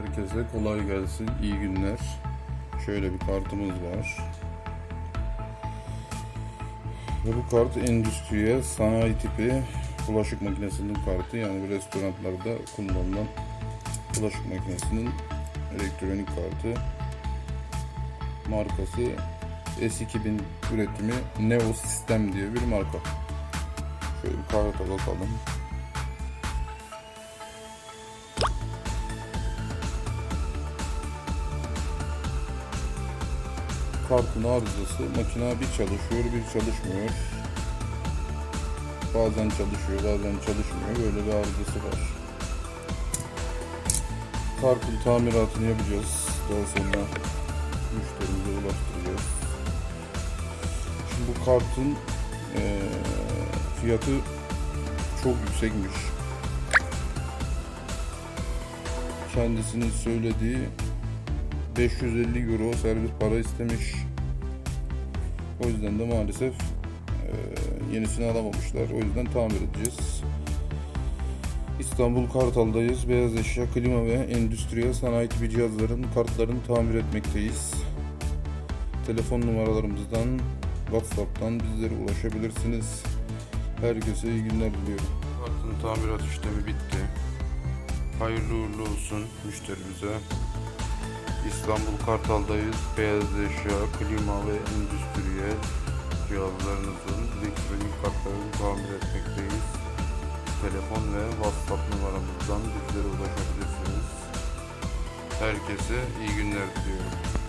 Herkese kolay gelsin, iyi günler. Şöyle bir kartımız var. Ve bu kart endüstriye sanayi tipi bulaşık makinesinin kartı. Yani restoranlarda kullanılan bulaşık makinesinin elektronik kartı. Markası S2000 üretimi Neo Sistem diye bir marka. Şöyle bir karta bakalım. Kartın arızası makina bir çalışıyor bir çalışmıyor. Bazen çalışıyor bazen çalışmıyor. Böyle bir arızası var. Kartın tamiratını yapacağız. Daha sonra müşterimize ulaştıracağız. Şimdi bu kartın eee, fiyatı çok yüksekmiş. Kendisinin söylediği 550 euro servis para istemiş. O yüzden de maalesef eee, yenisini alamamışlar. O yüzden tamir edeceğiz. İstanbul Kartal'dayız. Beyaz eşya, klima ve endüstriyel sanayi tipi cihazların kartlarını tamir etmekteyiz. Telefon numaralarımızdan, WhatsApp'tan bizlere ulaşabilirsiniz. Herkese iyi günler diliyorum. Kartın tamirat işlemi bitti. Hayırlı uğurlu olsun müşterimize. İstanbul Kartal'dayız. Beyaz eşya, klima ve endüstriyel cihazlarınızın elektronik kartlarını tamir etmekteyiz. Telefon ve WhatsApp numaramızdan bizlere ulaşabilirsiniz. Herkese iyi günler diliyorum.